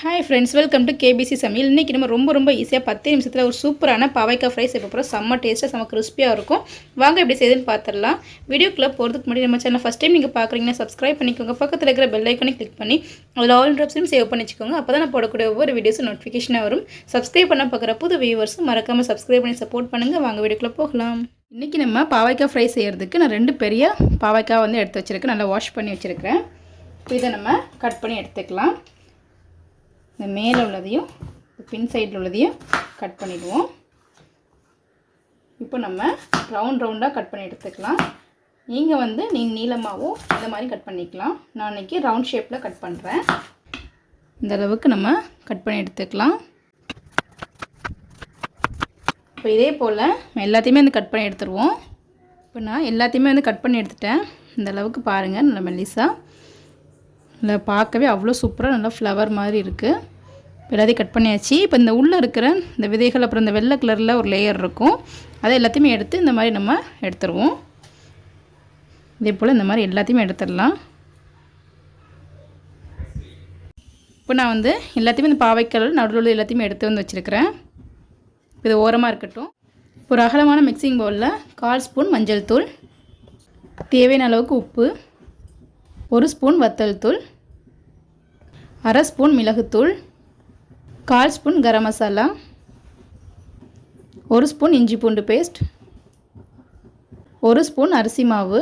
Hi friends welcome to KBC சமையல் இன்றைக்கி நம்ம ரொம்ப ரொம்ப ஈஸியாக பத்து நிமிஷத்தில் ஒரு சூப்பரான பாவைக்காய் ஃப்ரை செய்ய போகிறோம் செம்ம டேஸ்ட்டாக செம்ம கிறிஸ்பியாக இருக்கும். வாங்க எப்படி செய்யுதுன்னு பார்த்துடலாம் வீடியோக்குள்ளே போகிறதுக்கு முன்னாடி நம்ம சேனல் ஃபஸ்ட் டைம் நீங்கள் பார்க்குறீங்கன்னா சப்ஸ்கிரைப் பண்ணிக்கோங்க. பக்கத்தில் இருக்கிற பெல் ஐக்கனை கிளிக் பண்ணி அதில் ஆல் ட்ராப்ஸையும் சேவ் பண்ணி வச்சுக்கோங்க. அப்போ தான் நான் போடக்கூடிய ஒவ்வொரு வீடியோஸும் நோட்டிஃபிகேஷனாக வரும். சப்ஸ்கிரைப் பண்ண பார்க்குற புது வியூவர்ஸும் மறக்காமல் சப்ஸ்கிரைப் பண்ணி சப்போர்ட் பண்ணுங்கள் வாங்க வீடியோக்குள்ளே போகலாம். இன்றைக்கி நம்ம பாவைக்காய் ஃப்ரை செய்கிறதுக்கு நான் ரெண்டு பெரிய பாவைக்காய் வந்து எடுத்து வச்சுருக்கேன். நல்லா வாஷ் பண்ணி வச்சுருக்கேன் இப்போ இதை நம்ம கட் பண்ணி எடுத்துக்கலாம். இந்த மேலே உள்ளதையும் பின் சைடில் உள்ளதையும் கட் பண்ணிவிடுவோம் இப்போ நம்ம ரவுண்ட் ரவுண்டாக கட் பண்ணி எடுத்துக்கலாம். நீங்கள் வந்து நீ நீளமாகவும் இந்த மாதிரி கட் பண்ணிக்கலாம். நான் இன்றைக்கி ரவுண்ட் ஷேப்பில் கட் பண்ணுறேன் இந்த அளவுக்கு நம்ம கட் பண்ணி எடுத்துக்கலாம். இப்போ இதே போல் எல்லாத்தையுமே வந்து கட் பண்ணி எடுத்துருவோம். இப்போ நான் எல்லாத்தையுமே வந்து கட் பண்ணி எடுத்துட்டேன். இந்த அளவுக்கு பாருங்கள் நல்ல மெல்லிஸாக இல்லை பார்க்கவே அவ்வளோ சூப்பராக நல்லா ஃப்ளவர் மாதிரி இருக்குது எல்லாத்தையும் கட் பண்ணியாச்சு. இப்போ இந்த உள்ளே இருக்கிற இந்த விதைகள் அப்புறம் இந்த வெள்ளை கலரில் ஒரு லேயர் இருக்கும். அதை எல்லாத்தையுமே எடுத்து இந்த மாதிரி நம்ம எடுத்துருவோம். இதே போல் இந்த மாதிரி எல்லாத்தையுமே எடுத்துடலாம். இப்போ நான் வந்து எல்லாத்தையுமே இந்த பாவைக்கல் நடுவில் எல்லாத்தையுமே எடுத்து வந்து வச்சுருக்கிறேன். இது ஓரமாக இருக்கட்டும். ஒரு அகலமான மிக்சிங் பவுலில் கால் ஸ்பூன் மஞ்சள் தூள் தேவையான அளவுக்கு உப்பு ஒரு ஸ்பூன் வத்தல் தூள் அரை ஸ்பூன் மிளகுத்தூள் கால் ஸ்பூன் கரம் மசாலா ஒரு ஸ்பூன் இஞ்சி பூண்டு பேஸ்ட் ஒரு ஸ்பூன் அரிசி மாவு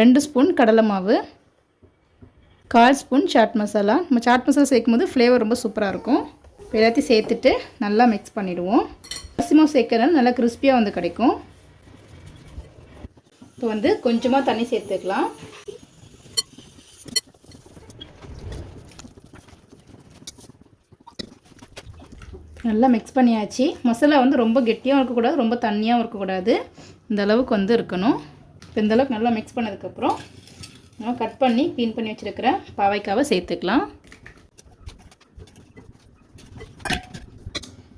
ரெண்டு ஸ்பூன் கடலை மாவு கால் ஸ்பூன் சாட் மசாலா. நம்ம சாட் மசாலா சேர்க்கும் போது ஃப்ளேவர் ரொம்ப சூப்பராக இருக்கும். எல்லாத்தையும் சேர்த்துட்டு நல்லா மிக்ஸ் பண்ணிவிடுவோம் அரிசி மாவு சேர்க்கறதுனால நல்லா கிறிஸ்பியாக வந்து கிடைக்கும். இப்போ வந்து கொஞ்சமாக தண்ணி சேர்த்துக்கலாம். நல்லா மிக்ஸ் பண்ணியாச்சு. மசாலா வந்து ரொம்ப கெட்டியாகவும் இருக்கக்கூடாது ரொம்ப தண்ணியாகவும் இருக்கக்கூடாது. இந்த அளவுக்கு வந்து இருக்கணும். இப்போ இந்த அளவுக்கு நல்லா மிக்ஸ் பண்ணதுக்கப்புறம் நம்ம கட் பண்ணி க்ளீன் பண்ணி வச்சுருக்கிற பாவைக்காவை சேர்த்துக்கலாம்.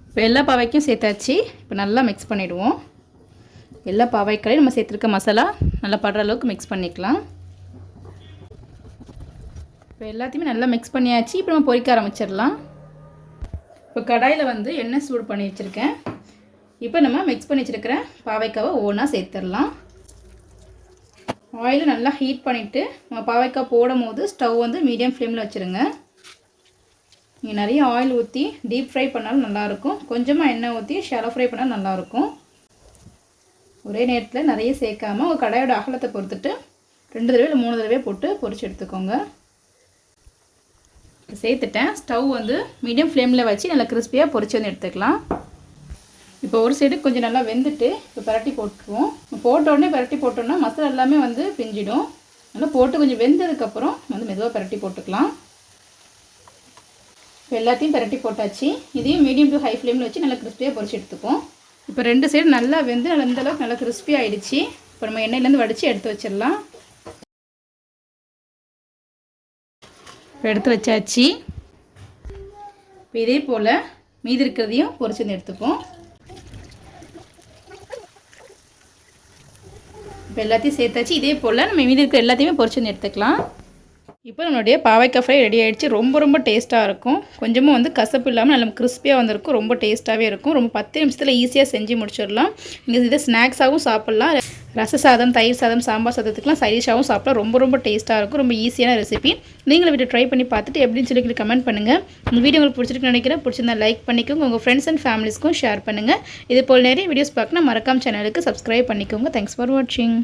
இப்போ எல்லா பாவைக்கும் சேர்த்தாச்சு. இப்போ நல்லா மிக்ஸ் பண்ணிவிடுவோம் எல்லா பாவைக்காயும் நம்ம சேர்த்துருக்க மசாலா நல்லா படுற அளவுக்கு மிக்ஸ் பண்ணிக்கலாம். இப்போ எல்லாத்தையுமே நல்லா மிக்ஸ் பண்ணியாச்சு. இப்போ நம்ம பொறிக்க ஆரம்பிச்சிடலாம். இப்போ கடாயில் வந்து எண்ணெய் சூடு பண்ணி வச்சுருக்கேன். இப்போ நம்ம மிக்ஸ் பண்ணி வச்சுருக்கிற பாவைக்காவை ஒவ்வொன்றா சேர்த்துடலாம். ஆயில் நல்லா ஹீட் பண்ணிவிட்டு நம்ம பாவைக்காய் போடும் போது ஸ்டவ் வந்து மீடியம் ஃப்ளேமில் வச்சுருங்க. நீங்கள் நிறைய ஆயில் ஊற்றி டீப் ஃப்ரை பண்ணாலும் நல்லாயிருக்கும் கொஞ்சமாக எண்ணெய் ஊற்றி ஷாலோ ஃப்ரை பண்ணாலும் நல்லாயிருக்கும் ஒரே நேரத்தில் நிறைய சேர்க்காமல் ஒரு கடாயோட அகலத்தை பொறுத்துட்டு ரெண்டு தடவை இல்லை மூணு தடவை போட்டு பொறிச்சு எடுத்துக்கோங்க. சேர்த்துட்டேன். ஸ்டவ் வந்து மீடியம் ஃப்ளேமில் வச்சு நல்லா கிறிஸ்பியாக பொறிச்சு வந்து எடுத்துக்கலாம். இப்போ ஒரு சைடு கொஞ்சம் நல்லா வெந்துட்டு இப்போ பரட்டி போட்டுருவோம். போட்ட உடனே பரட்டி போட்டோம்னா மசாலா எல்லாமே வந்து பிஞ்சிடும். நல்லா போட்டு கொஞ்சம் வெந்ததுக்கப்புறம் வந்து மெதுவாக பரட்டி போட்டுக்கலாம். இப்போ எல்லாத்தையும் பரட்டி போட்டாச்சு. இதையும் மீடியம் டு ஹை ஃப்ளேமில் வச்சு நல்லா கிறிஸ்பியாக பொறிச்சு எடுத்துப்போம். இப்போ ரெண்டு சைடு நல்லா வெந்து அந்த அளவுக்கு நல்லா கிறிஸ்பி ஆகிடுச்சு இப்போ நம்ம எண்ணெயிலேருந்து வடித்து எடுத்து வச்சிடலாம். இப்போ எடுத்து வச்சாச்சு. இப்போ இதே போல் மீதி இருக்கிறதையும் பொறிச்சு வந்து எடுத்துப்போம். இப்போ எல்லாத்தையும் சேர்த்தாச்சு. இதே போல் நம்ம மீதி இருக்கிற எல்லாத்தையுமே பொறிச்சு வந்து எடுத்துக்கலாம். இப்போ நம்மளுடைய பாவைக்காய் ஃப்ரை ரெடி ஆகிடுச்சு ரொம்ப ரொம்ப டேஸ்ட்டாக இருக்கும். கொஞ்சமாக வந்து கசப்பு இல்லாமல் நல்லா கிறிஸ்பியாக வந்திருக்கும். ரொம்ப டேஸ்ட்டாகவே இருக்கும். ரொம்ப பத்து நிமிஷத்தில் ஈஸியாக செஞ்சு முடிச்சிடலாம். நீங்கள் இதை ஸ்நாக்ஸாகவும் சாப்பிட்லாம். ரச சாதம் தயிர் சாதம் சாம்பார் சாதத்துக்குலாம் சைடிஷாகவும் சாப்பிட்லாம். ரொம்ப ரொம்ப டேஸ்ட்டாக இருக்கும். ரொம்ப ஈஸியான ரெசிபி நீங்களும் வீட்டு ட்ரை பண்ணி பார்த்துட்டு எப்படின்னு சொல்லி கமெண்ட் பண்ணுங்கள் உங்கள் வீடியோ உங்களுக்கு பிடிச்சிருக்கு நினைக்கிறேன். பிடிச்சிருந்தா லைக் பண்ணிக்கோங்க. உங்கள் ஃப்ரெண்ட்ஸ் அண்ட் ஃபேமிலிஸ்க்கும் ஷேர் பண்ணுங்கள் இது போல் நிறைய வீடியோஸ் பார்க்கணும் மறக்காம சேனலுக்கு சப்ஸ்கிரைப் பண்ணிக்கோங்க. தேங்க்ஸ் ஃபார் வாட்சிங்